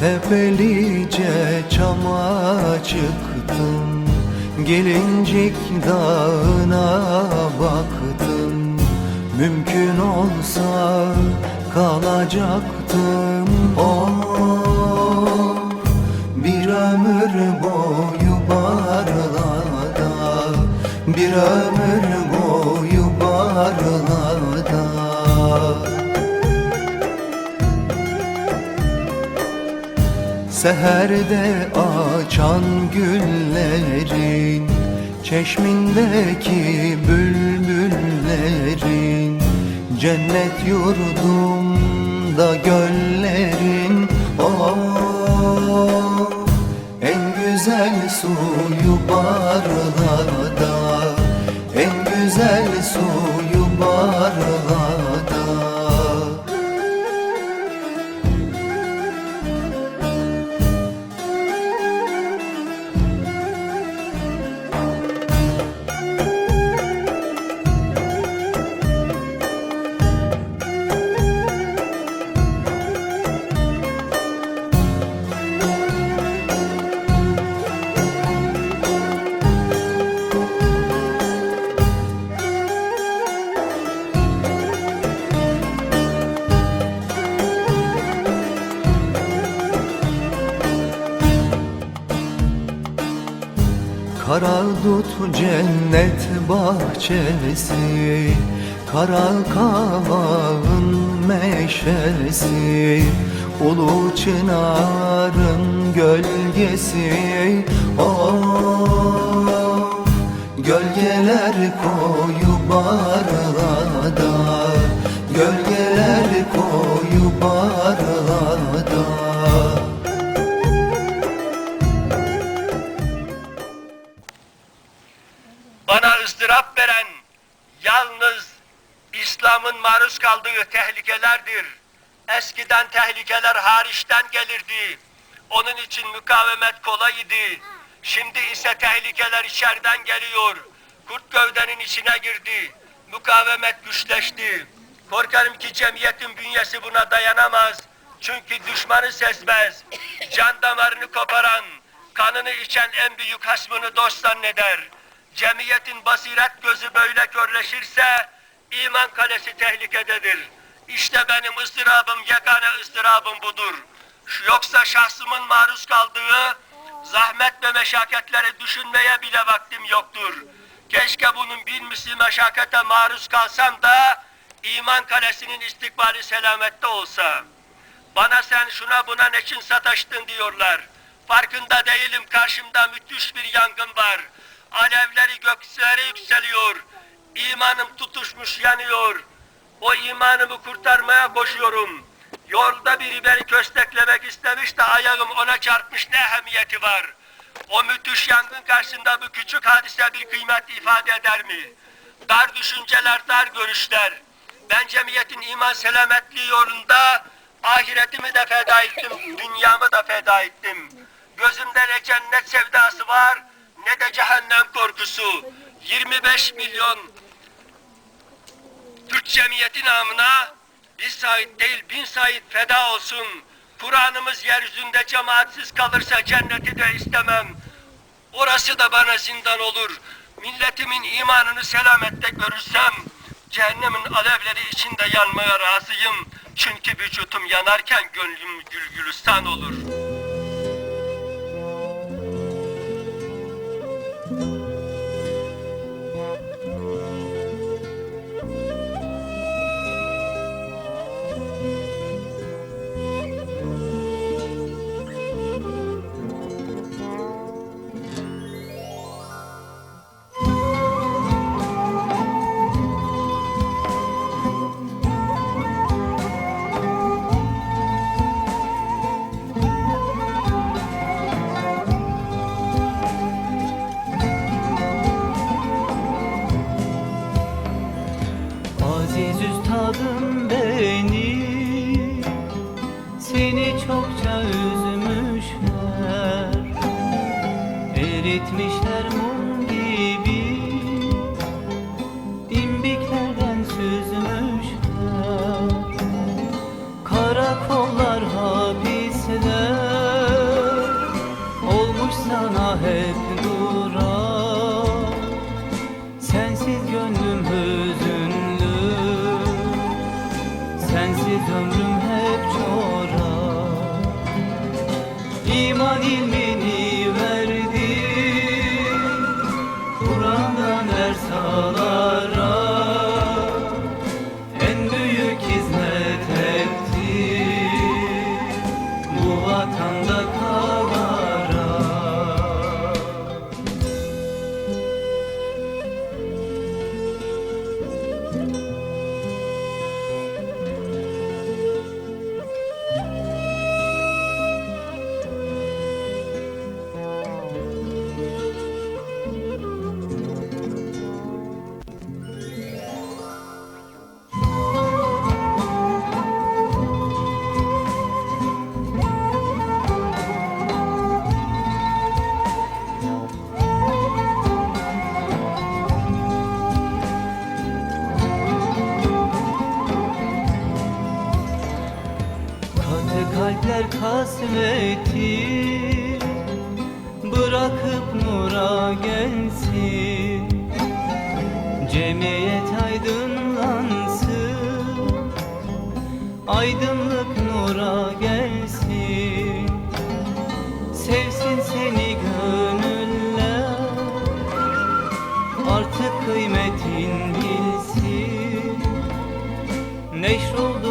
Tepelice çama çıktım Gelincik dağına baktım. Mümkün olsa kalacaktım. Oh bir ömür boyu barlarda Bir ömür boyu barlarda Seherde açan güllerin Çeşmindeki bülbüllerin Cennet yurdumda göllerin Oh en güzel suyu barlarda En güzel suyu barlarda Kara dut cennet bahçesi Kara kavağın meşesi Ulu çınarın gölgesi. Oh Gölgeler koyu barlarda Bana ızdırap veren yalnız İslam'ın maruz kaldığı tehlikelerdir. Eskiden tehlikeler hariçten gelirdi. Onun için mukavemet kolaydı. Şimdi ise tehlikeler içeriden geliyor. Kurt gövdenin içine girdi. Mukavemet güçleşti. Korkarım ki cemiyetin bünyesi buna dayanamaz. Çünkü düşmanı sezmez. Can damarını koparan, kanını içen en büyük hasmını dost zanneder. Cemiyetin basiret gözü böyle körleşirse iman kalesi tehlikededir. İşte benim ıstırabım, yegane ıstırabım budur. Yoksa şahsımın maruz kaldığı zahmet ve meşakkatleri düşünmeye bile vaktim yoktur. Keşke bunun bin misli meşakkate maruz kalsam da iman kalesinin istikbali selamette olsa. Bana sen şuna buna neçin sataştın diyorlar. Farkında değilim karşımda müthiş bir yangın var. Alevleri göklere yükseliyor. İmanım tutuşmuş yanıyor. O imanımı kurtarmaya koşuyorum. Yolda biri beni kösteklemek istemiş de ayağım ona çarpmış ne ehemmiyeti var. O müthiş yangın karşısında bu küçük hadise bir kıymet ifade eder mi? Dar düşünceler, dar görüşler. Ben cemiyetin iman selametliği yolunda ahiretimi de feda ettim, dünyamı da feda ettim. Gözümde ne cennet sevdası var, ne de cehennem korkusu. 25 milyon Türk cemiyeti namına bir Said değil bin Said feda olsun. Kur'an'ımız yeryüzünde cemaatsiz kalırsa cenneti de istemem. Orası da bana zindan olur. Milletimin imanını selamette görürsem, cehennemin alevleri içinde yanmaya razıyım. Çünkü vücutum yanarken gönlüm gül gülistan olur. rhythm kalpler kasveti Bırakıp nura gelsin. Cemiyet aydınlansın Aydınlık nura gelsin. Sevsin seni gönüller Artık kıymetin bilsin. Neşroldu